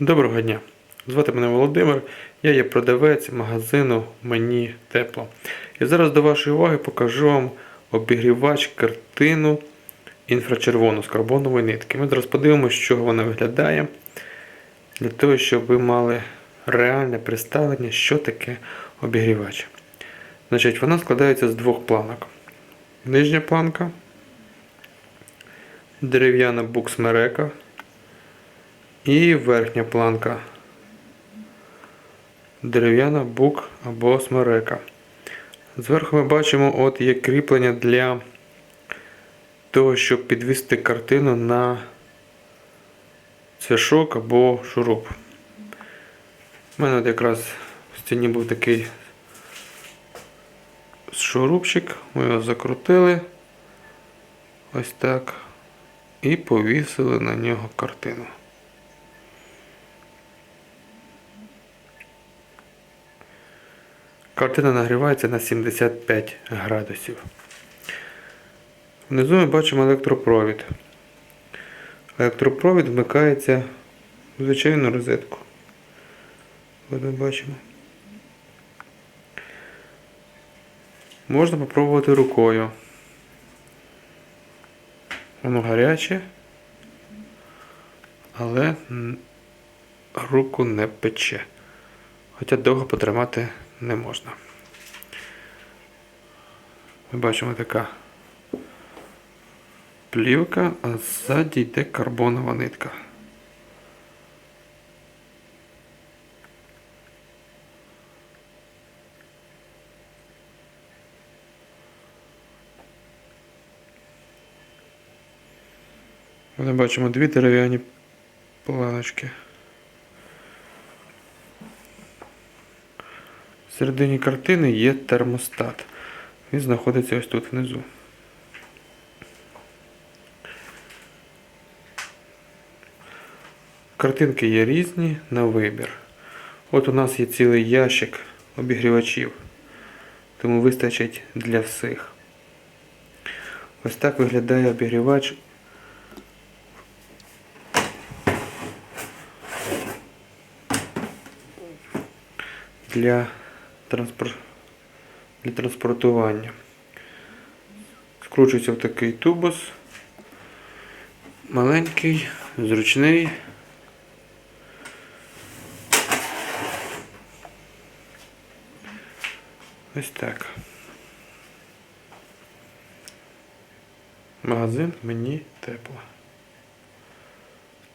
Доброго дня! Звати мене Володимир, я є продавець магазину Мені Тепло. І зараз до вашої уваги покажу вам обігрівач картину інфрачервону з карбонової нитки. Ми зараз подивимося, з чого вона виглядає, для того, щоб ви мали реальне представлення, що таке обігрівач. Значить, вона складається з двох планок. Нижня планка, дерев'яна буксмерека і верхня планка. Дерев'яна бук або смерека. Зверху ми бачимо, от є кріплення для того, щоб підвісти картину на цвяшок або шуруп. У мене от якраз в стіні був такий шурупчик, ми його закрутили ось так і повісили на нього картину. Картина нагрівається на 75 градусів. Внизу ми бачимо електропровід. Електропровід вмикається в звичайну розетку. Ось ми бачимо. Можна попробувати рукою. Воно гаряче, але руку не пече. Хоча довго потримати не можна. Ми бачимо така плівка, а ззаді йде карбонова нитка. Ми бачимо дві дерев'яні планочки. Середині картини є термостат. Він знаходиться ось тут внизу. Картинки є різні на вибір. От у нас є цілий ящик обігрівачів, тому вистачить для всіх. Ось так виглядає обігрівач. Для, транспор... для транспортування. Скручується в такий тубус. Маленький, зручний. Ось так. Магазин мені тепло.